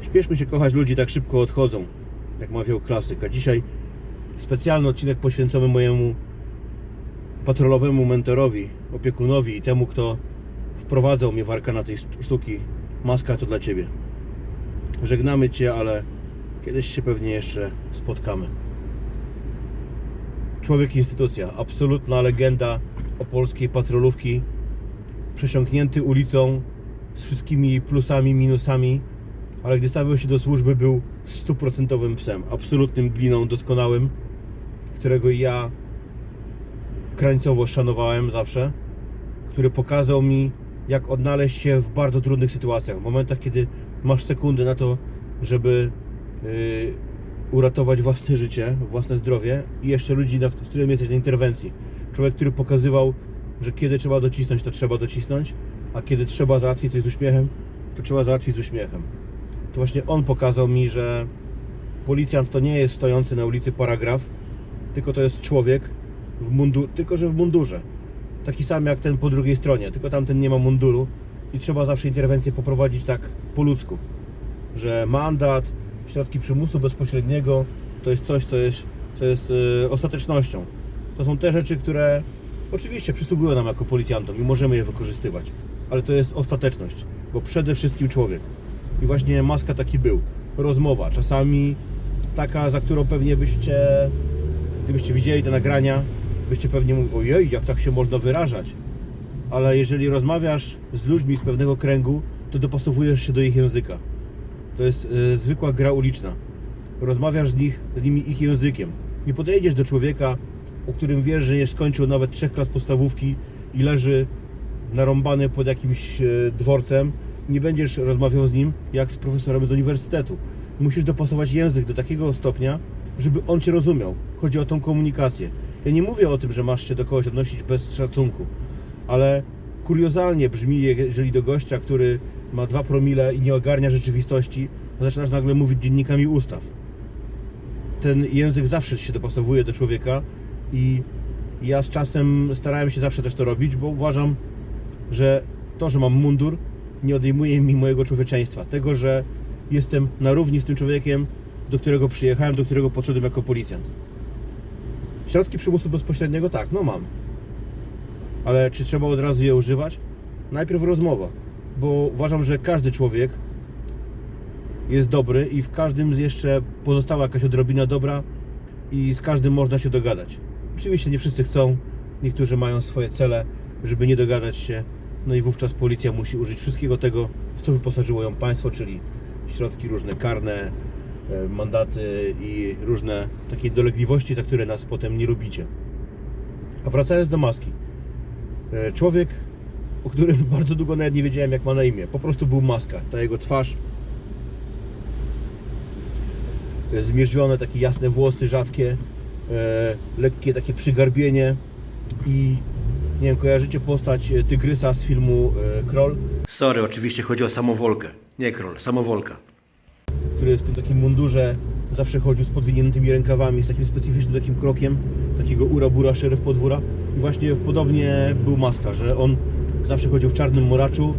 Śpieszmy się kochać, ludzi tak szybko odchodzą, jak mawiał klasyk. A dzisiaj specjalny odcinek poświęcony mojemu patrolowemu mentorowi, opiekunowi i temu, kto wprowadzał mnie w arkana tej sztuki. Maska to dla Ciebie. Żegnamy Cię, ale kiedyś się pewnie jeszcze spotkamy. Człowiek instytucja, absolutna legenda opolskiej patrolówki, przesiąknięty ulicą z wszystkimi plusami, minusami, ale gdy stawił się do służby był stuprocentowym psem, absolutnym gliną doskonałym, którego ja krańcowo szanowałem zawsze, który pokazał mi, jak odnaleźć się w bardzo trudnych sytuacjach, w momentach, kiedy masz sekundy na to, żeby yy, uratować własne życie, własne zdrowie i jeszcze ludzi, na, z którymi jesteś na interwencji. Człowiek, który pokazywał, że kiedy trzeba docisnąć, to trzeba docisnąć, a kiedy trzeba załatwić coś z uśmiechem, to trzeba załatwić z uśmiechem. To właśnie on pokazał mi, że policjant to nie jest stojący na ulicy paragraf, tylko to jest człowiek w mundu, tylko że w mundurze. Taki sam jak ten po drugiej stronie, tylko tamten nie ma munduru i trzeba zawsze interwencję poprowadzić tak po ludzku. Że mandat, środki przymusu bezpośredniego to jest coś, co jest, co jest yy, ostatecznością. To są te rzeczy, które oczywiście przysługują nam jako policjantom i możemy je wykorzystywać, ale to jest ostateczność, bo przede wszystkim człowiek. I właśnie maska taki był. Rozmowa, czasami taka, za którą pewnie byście, gdybyście widzieli te nagrania, byście pewnie mówili, ojej, jak tak się można wyrażać. Ale jeżeli rozmawiasz z ludźmi z pewnego kręgu, to dopasowujesz się do ich języka. To jest e, zwykła gra uliczna. Rozmawiasz z, nich, z nimi ich językiem. Nie podejdziesz do człowieka, o którym wiesz, że nie skończył nawet trzech klas podstawówki i leży narąbany pod jakimś e, dworcem. Nie będziesz rozmawiał z nim jak z profesorem z uniwersytetu. Musisz dopasować język do takiego stopnia, żeby on cię rozumiał. Chodzi o tą komunikację. Ja nie mówię o tym, że masz się do kogoś odnosić bez szacunku, ale kuriozalnie brzmi, jeżeli do gościa, który ma dwa promile i nie ogarnia rzeczywistości, zaczynasz nagle mówić dziennikami ustaw. Ten język zawsze się dopasowuje do człowieka i ja z czasem starałem się zawsze też to robić, bo uważam, że to, że mam mundur, nie odejmuje mi mojego człowieczeństwa. Tego, że jestem na równi z tym człowiekiem, do którego przyjechałem, do którego podszedłem jako policjant. Środki przymusu bezpośredniego tak, no mam. Ale czy trzeba od razu je używać? Najpierw rozmowa, bo uważam, że każdy człowiek jest dobry i w każdym jeszcze pozostała jakaś odrobina dobra i z każdym można się dogadać. Oczywiście nie wszyscy chcą, niektórzy mają swoje cele, żeby nie dogadać się, no i wówczas policja musi użyć wszystkiego tego, w co wyposażyło ją państwo, czyli środki różne karne, e, mandaty i różne takie dolegliwości, za które nas potem nie lubicie. A wracając do maski. E, Człowiek, o którym bardzo długo nawet nie wiedziałem jak ma na imię, po prostu był maska. Ta jego twarz, e, zmierzwione takie jasne włosy, rzadkie, lekkie takie przygarbienie i nie wiem, kojarzycie postać e, tygrysa z filmu e, Kroll? Sorry, oczywiście chodzi o samowolkę, nie Kroll, samowolka. Który w tym takim mundurze zawsze chodził z podwiniętymi rękawami, z takim specyficznym takim krokiem, takiego ura-bura, szeryf podwóra. I właśnie podobnie był maska, że on zawsze chodził w czarnym moraczu,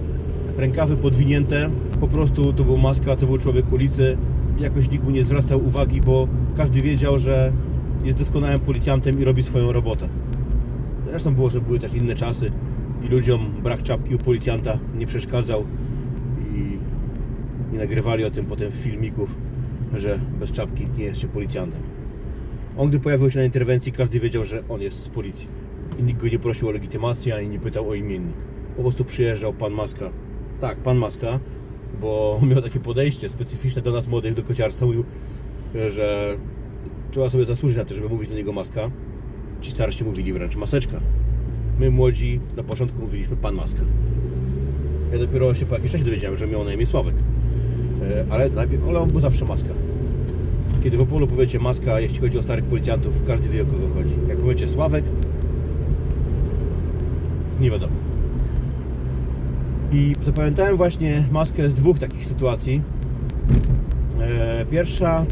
rękawy podwinięte, po prostu to był maska, to był człowiek ulicy. Jakoś nikt mu nie zwracał uwagi, bo każdy wiedział, że jest doskonałym policjantem i robi swoją robotę. Zresztą było, że były też inne czasy i ludziom brak czapki u policjanta nie przeszkadzał i nie nagrywali o tym potem filmików, że bez czapki nie jest się policjantem. On gdy pojawił się na interwencji, każdy wiedział, że on jest z policji. I nikt go nie prosił o legitymację, ani nie pytał o imiennik. Po prostu przyjeżdżał pan Maska. Tak, pan Maska, bo miał takie podejście specyficzne do nas młodych, do kociarstwa. Mówił, że trzeba sobie zasłużyć na to, żeby mówić do niego Maska. Ci starsi mówili wręcz maseczka. My młodzi na początku mówiliśmy pan Maska. Ja dopiero się po jakimś czasie dowiedziałem, że miał na imię Sławek. E, Ale najpierw, ale on był zawsze maska. Kiedy w Opolu powiecie maska, jeśli chodzi o starych policjantów, każdy wie o kogo chodzi. Jak powiecie Sławek, nie wiadomo. I zapamiętałem właśnie maskę z dwóch takich sytuacji. E, Pierwsza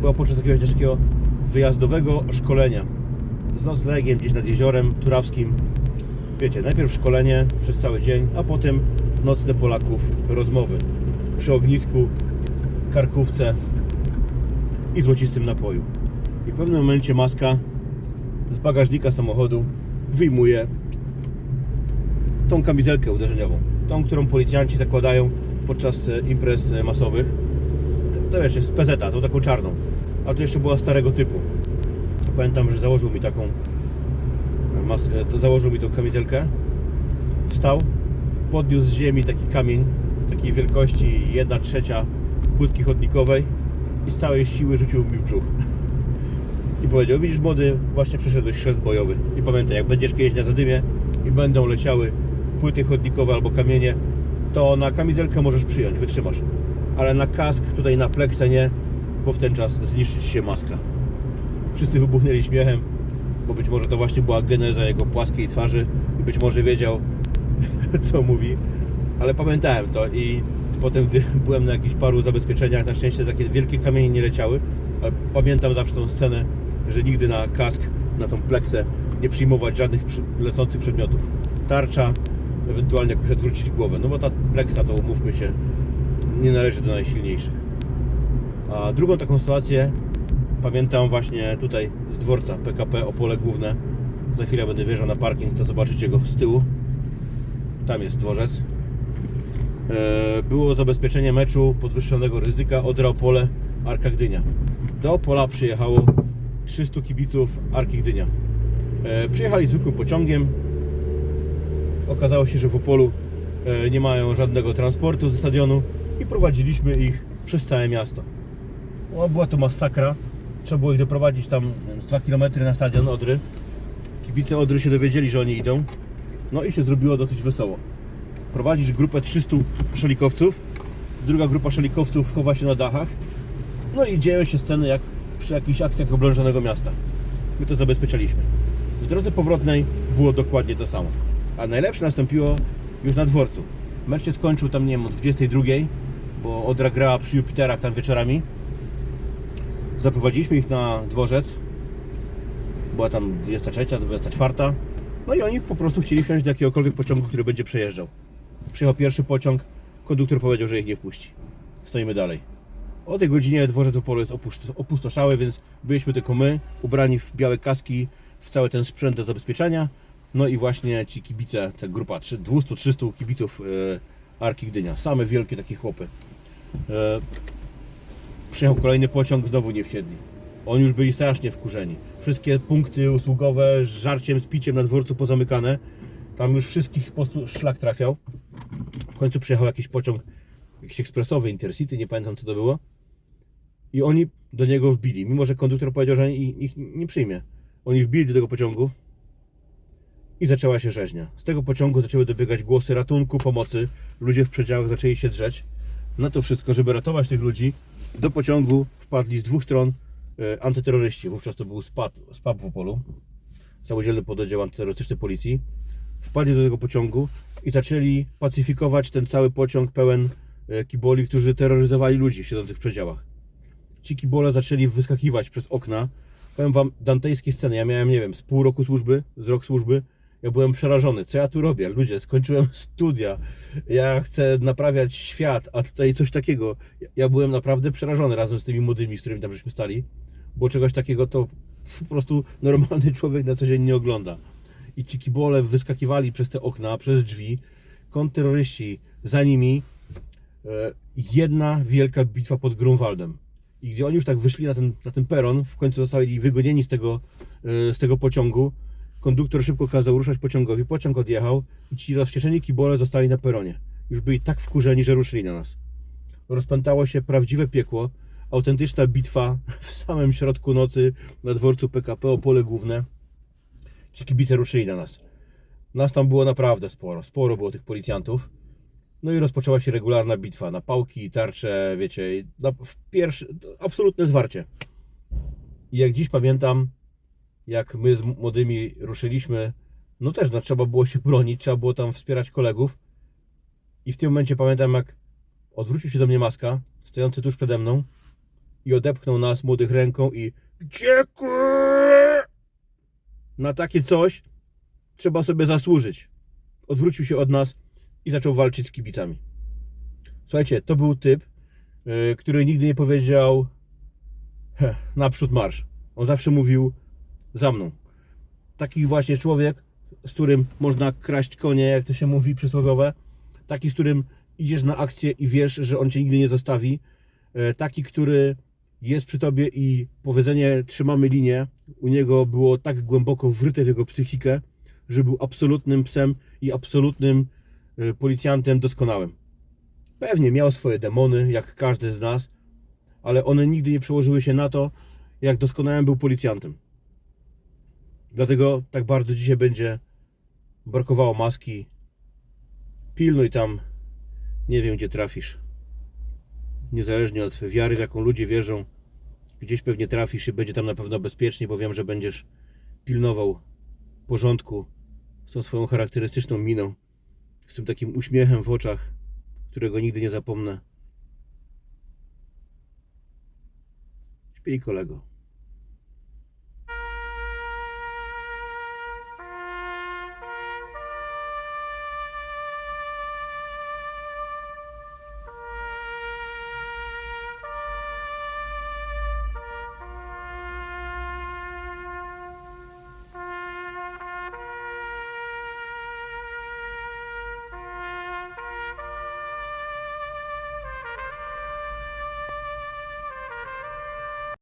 była podczas jakiegoś takiego wyjazdowego szkolenia noclegiem gdzieś nad jeziorem turawskim. Wiecie, najpierw szkolenie przez cały dzień, a potem nocne Polaków rozmowy przy ognisku karkówce i złocistym napoju. I w pewnym momencie maska z bagażnika samochodu wyjmuje tą kamizelkę uderzeniową. Tą, którą policjanci zakładają podczas e, imprez e, masowych. To, to wiesz, jest z PZ, tą taką czarną. A to jeszcze była starego typu. Pamiętam, że założył mi taką mas- e, to założył mi tą kamizelkę. Wstał, podniósł z ziemi taki kamień takiej wielkości 1 trzecia płytki chodnikowej i z całej siły rzucił mi w brzuch. I powiedział, widzisz młody, właśnie przeszedłeś chrzest bojowy. I pamiętaj, jak będziesz kiedyś na zadymie i będą leciały płyty chodnikowe albo kamienie, to na kamizelkę możesz przyjąć, wytrzymasz. Ale na kask, tutaj na pleksę nie, bo w ten czas zniszczyć się maska. Wszyscy wybuchnęli śmiechem, bo być może to właśnie była geneza jego płaskiej twarzy i być może wiedział, co mówi. Ale pamiętałem to i potem, gdy byłem na jakichś paru zabezpieczeniach, na szczęście takie wielkie kamienie nie leciały, ale pamiętam zawsze tą scenę, że nigdy na kask, na tą pleksę nie przyjmować żadnych lecących przedmiotów. Tarcza, ewentualnie jakoś odwrócić głowę, no bo ta pleksa, to umówmy się, nie należy do najsilniejszych. A drugą taką sytuację pamiętam właśnie tutaj z dworca PKP Opole Główne. Za chwilę będę wjeżdżał na parking, to zobaczycie go z tyłu. Tam jest dworzec. E, Było zabezpieczenie meczu podwyższonego ryzyka Odra Opole Arka Gdynia. Do Opola przyjechało 300 kibiców Arki Gdynia. E, Przyjechali zwykłym pociągiem. Okazało się, że w Opolu e, nie mają żadnego transportu ze stadionu i prowadziliśmy ich przez całe miasto. Była to masakra. Trzeba było ich doprowadzić tam nie wiem, z 2 km na stadion Odry. Kibice Odry się dowiedzieli, że oni idą. No i się zrobiło dosyć wesoło. Prowadzić grupę 300 szelikowców. Druga grupa szelikowców chowa się na dachach. No i dzieją się sceny jak przy jakichś akcjach oblężonego miasta. My to zabezpieczaliśmy. W drodze powrotnej było dokładnie to samo. A najlepsze nastąpiło już na dworcu. Mecz się skończył tam, nie wiem, o 22, bo Odra grała przy Jupiterach tam wieczorami. Zaprowadziliśmy ich na dworzec. Była tam 23, 24. No i oni po prostu chcieli wsiąść do jakiegokolwiek pociągu, który będzie przejeżdżał. Przyjechał pierwszy pociąg, konduktor powiedział, że ich nie wpuści. Stoimy dalej. O tej godzinie dworzec Opolu jest opustoszały, więc byliśmy tylko my, ubrani w białe kaski, w cały ten sprzęt do zabezpieczenia. No i właśnie ci kibice, ta grupa trzy- 200-300 kibiców e, Arki Gdynia. Same wielkie takie chłopy. Przyjechał kolejny pociąg, znowu nie wsiedli. Oni już byli strasznie wkurzeni. Wszystkie punkty usługowe z żarciem, z piciem na dworcu pozamykane. Tam już wszystkich po prostu szlak trafiał. W końcu przyjechał jakiś pociąg, jakiś ekspresowy, Intercity, nie pamiętam co to było. I oni do niego wbili, mimo że konduktor powiedział, że ich, nie przyjmie. Oni wbili do tego pociągu i zaczęła się rzeźnia. Z tego pociągu zaczęły dobiegać głosy ratunku, pomocy. Ludzie w przedziałach zaczęli się drzeć. Na to wszystko, żeby ratować tych ludzi, do pociągu wpadli z dwóch stron e, antyterroryści. Wówczas to był SPAD, SPAP w Opolu, samodzielny pododdział antyterrorystyczny policji. Wpadli do tego pociągu i zaczęli pacyfikować ten cały pociąg pełen e, kiboli, którzy terroryzowali ludzi siedzących w przedziałach. Ci kibole zaczęli wyskakiwać przez okna. Powiem wam, dantejskie sceny. Ja miałem, nie wiem, z pół roku służby, z rok służby. Ja byłem przerażony. Co ja tu robię? Ludzie, skończyłem studia. Ja chcę naprawiać świat, a tutaj coś takiego. Ja- byłem naprawdę przerażony razem z tymi młodymi, z którymi tam żeśmy stali. Bo czegoś takiego to po prostu normalny człowiek na co dzień nie ogląda. I ci kibole wyskakiwali przez te okna, przez drzwi. Kontrterroryści za nimi. E, Jedna wielka bitwa pod Grunwaldem. I gdzie oni już tak wyszli na ten, na ten peron, w końcu zostali wygonieni z tego, e, z tego pociągu. Konduktor szybko kazał ruszać pociągowi, pociąg odjechał i ci rozwścieczeni kibole zostali na peronie. Już byli tak wkurzeni, że ruszyli na nas. Rozpętało się prawdziwe piekło, autentyczna bitwa w samym środku nocy na dworcu PKP Opole Główne. Ci kibice ruszyli na nas. Nas tam było naprawdę sporo, sporo było tych policjantów. No i rozpoczęła się regularna bitwa na pałki, tarcze, wiecie, w pierwszy, absolutne zwarcie. I jak dziś pamiętam, jak my z młodymi ruszyliśmy, no też no, trzeba było się bronić, trzeba było tam wspierać kolegów. I w tym momencie pamiętam, jak odwrócił się do mnie maska, stojący tuż przede mną i odepchnął nas młodych ręką i gdzie. Na takie coś trzeba sobie zasłużyć. Odwrócił się od nas i zaczął walczyć z kibicami. Słuchajcie, to był typ, y, który nigdy nie powiedział "He, naprzód marsz. On zawsze mówił za mną. Taki właśnie człowiek, z którym można kraść konie, jak to się mówi przysłowiowe. Taki, z którym idziesz na akcję i wiesz, że on cię nigdy nie zostawi. E, Taki, który jest przy tobie i powiedzenie trzymamy linię u niego było tak głęboko wryte w jego psychikę, że był absolutnym psem i absolutnym e, policjantem doskonałym. Pewnie miał swoje demony, jak każdy z nas, ale one nigdy nie przełożyły się na to, jak doskonałym był policjantem. Dlatego tak bardzo dzisiaj będzie brakowało maski. Pilnuj tam, nie wiem gdzie trafisz. Niezależnie od wiary, w jaką ludzie wierzą, gdzieś pewnie trafisz i będzie tam na pewno bezpiecznie, bo wiem, że będziesz pilnował porządku z tą swoją charakterystyczną miną, z tym takim uśmiechem w oczach, którego nigdy nie zapomnę. Śpij kolego.